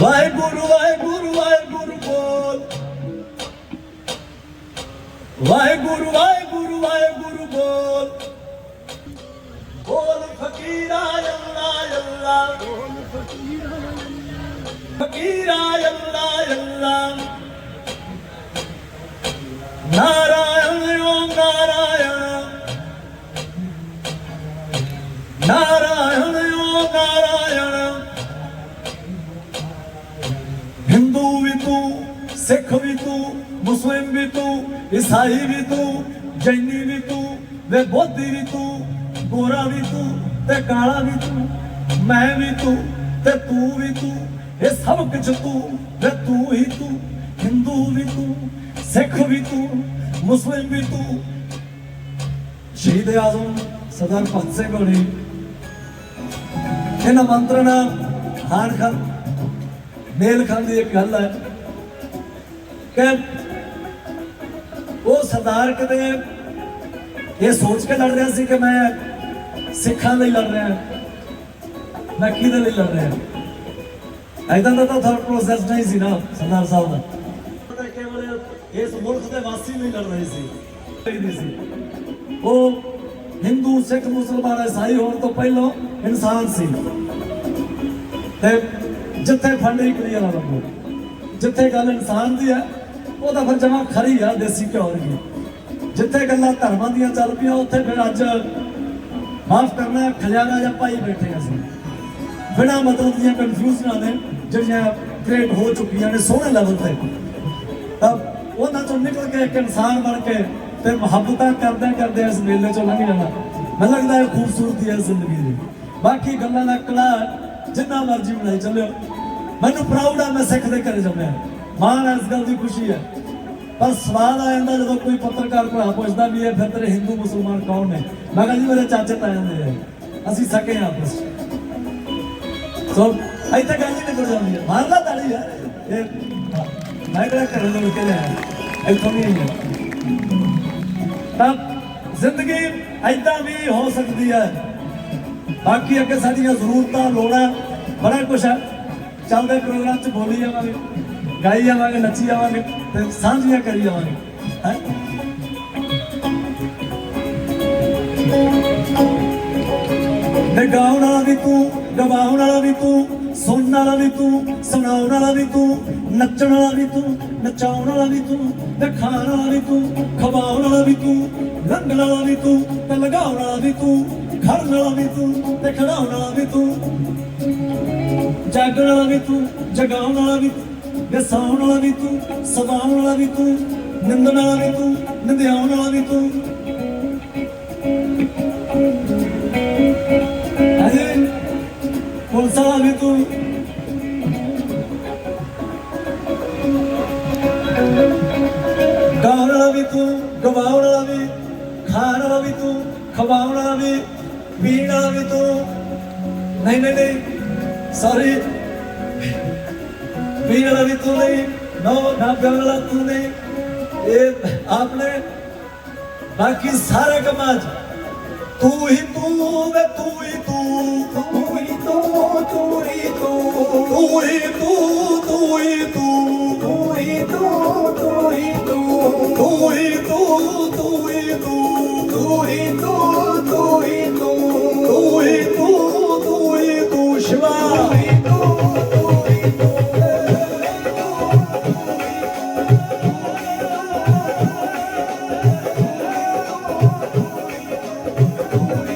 ਵਾਹਿਗੁਰੂ ਵਾਹਿਗੁਰੂ ਵਾਹਿਗੁਰੂ ਬੋਲ। ਵਾਹਿਗੁਰੂ ਵਾਹਿਗੁਰੂ ਵਾਹਿਗੁਰੂ ਬੋਲ। ਬੋਲ ਫਕੀਰਾ ਅੱਲਾ ਅੱਲਾ। ਫਕੀਰਾ ਅੱਲਾ ਅੱਲਾ। ਨਾਰਾਇਣ ਸਿੱਖ ਵੀ ਤੂੰ, ਮੁਸਲਿਮ ਵੀ ਤੂੰ, ਈਸਾਈ ਵੀ ਤੂੰ, ਜੈਨੀ ਵੀ ਤੂੰ ਵੇ ਬੋਧੀ ਵੀ ਤੂੰ, ਗੋਰਾ ਵੀ ਤੂੰ ਤੇ ਕਾਲਾ ਵੀ ਤੂੰ, ਮੈਂ ਵੀ ਤੂੰ ਤੇ ਤੂੰ ਵੀ ਤੂੰ, ਇਹ ਸਭ ਕੁਝ ਤੂੰ ਵੇ ਤੂੰ ਹੀ ਤੂੰ, ਹਿੰਦੂ ਵੀ ਤੂੰ, ਸਿੱਖ ਵੀ ਤੂੰ, ਮੁਸਲਿਮ ਵੀ ਤੂੰ। ਸ਼ਹੀਦ ਆਜ਼ਮ ਸਰਦਾਰ ਭਗਤ ਸਿੰਘ ਹੋਣੀ। ਇਹਨਾਂ ਮੰਤਰਾਂ ਨਾਲ ਹਾਰ ਖਾਨ, ਮੇਲ ਖਾਨ ਦੀ ਇੱਕ ਗੱਲ ਹੈ। ਕਿ ਉਹ ਸਰਦਾਰ ਕਿਤੇ ਇਹ ਸੋਚ ਕੇ ਲੜ ਰਿਹਾ ਸੀ ਕਿ ਮੈਂ ਸਿੱਖਾਂ ਲਈ ਲੜ ਰਿਹਾ, ਮੈਂ ਕਿਹਦੇ ਲਈ ਲੜ ਰਿਹਾ? ਐਦਾਂ ਦਾ ਤਾਂ ਥਾਟ ਪ੍ਰੋਸੈਸ ਨਹੀਂ ਸੀ ਨਾ ਸਰਦਾਰ ਸਾਹਿਬ ਦਾ। ਕੇਵਲ ਇਸ ਮੁਲਕ ਦੇ ਵਾਸੀ ਲਈ ਲੜ ਰਹੇ ਸੀ। ਨਹੀਂ ਸੀ। ਉਹ ਹਿੰਦੂ, ਸਿੱਖ, ਮੁਸਲਮਾਨ ਈਸਾਈ ਹੋਣ ਤੋਂ ਪਹਿਲਾਂ ਇਨਸਾਨ ਸੀ। ਤੇ ਜਿੱਥੇ ਫੰਡੀ ਕਲੀਅਰ ਆ ਲੱਗੋ ਜਿੱਥੇ ਗੱਲ ਇਨਸਾਨ ਦੀ ਹੈ ਉਹ ਤਾਂ ਫਿਰ ਜਮਾ ਖਰੀ ਆ, ਦੇਸੀ ਘਿਓ ਦੀ ਜਿੱਥੇ ਗੱਲਾਂ ਧਰਮਾਂ ਦੀਆਂ ਚੱਲ ਪਈਆਂ, ਉੱਥੇ ਫਿਰ ਅੱਜ ਮਾਫ ਕਰਨਾ, ਖਜ਼ਾਨਾ ਜਾਂ ਭਾਈ ਬੈਠੇ ਅਸੀਂ। ਬਿਨਾ ਮਤਲਬ ਦੀਆਂ ਕਨਫਿਊਜ਼ਨਾਂ ਨੇ ਜਿਹੜੀਆਂ ਕ੍ਰੀਏਟ ਹੋ ਚੁੱਕੀਆਂ ਨੇ ਸੋਹਣੇ ਲੈਵਲ ਤੇ। ਤਾਂ ਉਹਨਾਂ ਚੋਂ ਨਿਕਲ ਕੇ ਇੱਕ ਇਨਸਾਨ ਬਣ ਕੇ ਤੇ ਮੁਹੱਬਤਾਂ ਕਰਦੇ ਕਰਦੇ ਇਸ ਮੇਲੇ ਚੋਂ ਲੰਘ ਜਾਣਾ। ਮੈਨੂੰ ਲੱਗਦਾ ਇਹ ਖੂਬਸੂਰਤੀ ਹੈ ਜ਼ਿੰਦਗੀ ਦੀ। ਬਾਕੀ ਗੱਲਾਂ ਦਾ ਕਲਾ ਜਿੰਨਾ ਮਰਜ਼ੀ ਬਣਾਈ ਚੱਲਿਓ। ਮੈਨੂੰ ਪ੍ਰਾਊਡ ਆ ਮੈਂ ਸਿੱਖ ਦੇ ਘਰੇ ਜੰਮਿਆ। ਮਾਣ ਹੈ ਇਸ ਗੱਲ ਦੀ ਖੁਸ਼ੀ ਹੈ। ਪਰ ਸਵਾਲ ਆ ਜਾਂਦਾ ਜਦੋਂ ਕੋਈ ਪੱਤਰਕਾਰ ਭਰਾ ਪੁੱਛਦਾ ਵੀ ਇਹ ਫਿਰ ਤੇਰੇ ਹਿੰਦੂ ਮੁਸਲਮਾਨ ਕੌਣ ਨੇ? ਮੈਂ ਕਹਿੰਦਾ ਜੀ, ਮੇਰੇ ਚਾਚੇ ਤਾਇਆਂ ਦੇ ਅਸੀਂ ਸਕੇ ਹਾਂ ਆਪਸ ਸੋ ਇੱਥੇ ਗੱਲ ਹੀ ਨਿਕਲ ਜਾਂਦੀ ਹੈ। ਮਾਰ ਲਾ ਤਾੜੀ ਯਾਰ। ਇਹ, ਮੈਂ ਕਿਹੜਾ ਕਰਨ ਨੂੰ ਨਿਕਲਿਆ ਇੱਥੋਂ ਨਹੀਂ। ਹੈ ਤਾਂ ਜ਼ਿੰਦਗੀ ਐਦਾਂ ਵੀ ਹੋ ਸਕਦੀ ਹੈ। ਬਾਕੀ ਅੱਗੇ ਸਾਡੀਆਂ ਜ਼ਰੂਰਤਾਂ, ਲੋੜਾਂ, ਬੜਾ ਕੁਝ ਹੈ। ਚੱਲਦੇ ਪ੍ਰੋਗਰਾਮ 'ਚ ਬੋਲੀ ਜਾਵਾਂਗੇ। ਗਾਈ ਜਾਵਾਂਗੇ ਨੱਚੀ ਜਾਵਾਂਗੇ ਤੇ ਸਾਂਝੀਆਂ ਕਰੀ ਜਾਵਾਂਗੇ ਹੈ ਗਾਉਣ ਵਾਲਾ ਵੀ ਤੂੰ ਗਵਾਉਣ ਵਾਲਾ ਵੀ ਤੂੰ ਸੁਣਨ ਵਾਲਾ ਵੀ ਤੂੰ ਸੁਣਾਉਣ ਵਾਲਾ ਵੀ ਤੂੰ ਨੱਚਣ ਵਾਲਾ ਵੀ ਤੂੰ ਨਚਾਉਣ ਵਾਲਾ ਵੀ ਤੂੰ ਤੇ ਖਾਣ ਵਾਲਾ ਵੀ ਤੂੰ ਖਵਾਉਣ ਵਾਲਾ ਵੀ ਤੂੰ ਰੰਗਣ ਵਾਲਾ ਵੀ ਤੂੰ ਤੇ ਲਗਾਉਣ ਵਾਲਾ ਵੀ ਤੂੰ ਖੜਨ ਵਾਲਾ ਵੀ ਤੂੰ ਤੇ ਖੜਾਉਣ ਵਾਲਾ ਵੀ ਤੂੰ ਜਾਗਣ ਵਾਲਾ ਵੀ ਤੂੰ ਜਗਾਉਣ ਵਾਲਾ ਵੀ ਤੂੰ ਵਸਾਉਣ ਵਾਲਾ ਵੀ ਤੂੰ, ਸਵਾਉਣ ਵਾਲਾ ਵੀ ਤੂੰ, ਨਿੰਦਣ ਵਾਲਾ ਵੀ ਤੂੰ, ਨਿੰਦਿਆਉਣ ਵਾਲਾ ਵੀ ਤੂੰ। ਅਰੇ, ਪੁਲਸ ਵਾਲਾ ਵੀ ਤੂੰ। ਗਾਉਣ ਵਾਲਾ ਵੀ ਤੂੰ, ਗਵਾਉਣ ਵਾਲਾ ਵੀ, ਖਾਣ ਵਾਲਾ ਵੀ ਤੂੰ, ਖਵਾਉਣ ਵਾਲਾ ਵੀ, ਪੀਣ ਵਾਲਾ ਵੀ ਤੂੰ। ਨਹੀਂ ਨਹੀਂ पीर भी तू नहीं नौ ना गमला तू नहीं ये आपने बाकी सारे कमाज तू ही तू मैं तू ही तू तू ही तू तू ही तू तू ही तू तू ही तू तू ही तू तू ही तू तू ही तू तू ही तू Música